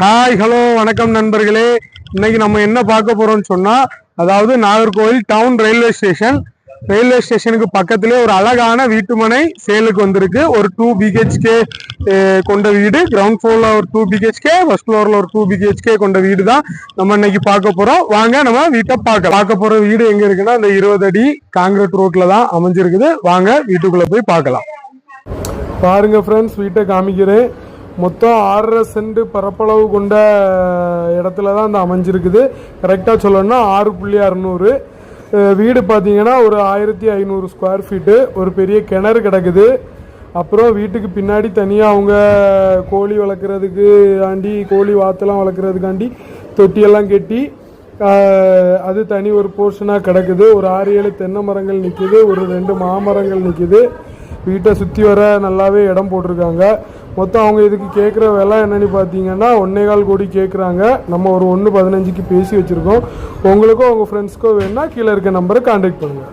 Hi hello வணக்கம் நண்பர்களே. இன்னைக்கு நம்ம என்ன பார்க்க போறோம்னு சொன்னா அதாவது Nagercoil town railway station railway ஸ்டேஷனுக்கு பக்கத்திலே ஒரு அழகான வீட்டுமனை சேலுக்கு வந்திருக்கு. ஒரு டூ பிஹெச்கே கொண்ட வீடு. கிரவுண்ட் ஃப்ளோர்ல ஒரு டூ பிஹெச்கே ஃபர்ஸ்ட் ஃப்ளோர்ல ஒரு டூ பிஹெச்கே கொண்ட வீடு தான் நம்ம இன்னைக்கு பார்க்க போறோம். வாங்க நம்ம வீட்டை பார்க்க பார்க்க போற வீடு எங்க இருக்குன்னா இந்த இருபது அடி காங்கிரீட் ரோட்ல தான் அமைஞ்சிருக்குது. வாங்க வீட்டுக்குள்ள போய் பார்க்கலாம். பாருங்க ஃப்ரெண்ட்ஸ் வீட்டை காமிக்கிறேன். மொத்தம் ஆறரை சென்ட் பரப்பளவு கொண்ட இடத்துல தான் இந்த அமைஞ்சிருக்குது. கரெக்டாக சொல்லணும்னா ஆறு புள்ளி அறநூறு. வீடு பார்த்தீங்கன்னா ஒரு ஆயிரத்தி ஐநூறு ஸ்கொயர் ஃபீட்டு ஒரு பெரிய கிணறு கிடக்குது. அப்புறம் வீட்டுக்கு பின்னாடி தனியாக அவங்க கோழி வளர்க்குறதுக்கு ஆண்டி கோழி வாத்தெல்லாம் வளர்க்குறதுக்காண்டி தொட்டியெல்லாம் கட்டி அது தனி ஒரு போர்ஷனாக கிடக்குது. ஒரு ஆறு ஏழு தென்னை மரங்கள் நிற்கிது ஒரு ரெண்டு மாமரங்கள் நிற்கிது வீட்டை சுற்றி வர நல்லாவே இடம் போட்டிருக்காங்க. மொத்தம் அவங்க இதுக்கு கேட்குற விலை என்னென்னு பார்த்தீங்கன்னா ஒன்றே கால் கோடி கேட்குறாங்க நம்ம ஒரு ஒன்று பதினஞ்சுக்கு பேசி வச்சுருக்கோம். உங்களுக்கும் உங்கள் ஃப்ரெண்ட்ஸ்க்கோ வேணால் கீழே இருக்க நம்பரை காண்டாக்ட் பண்ணுங்கள்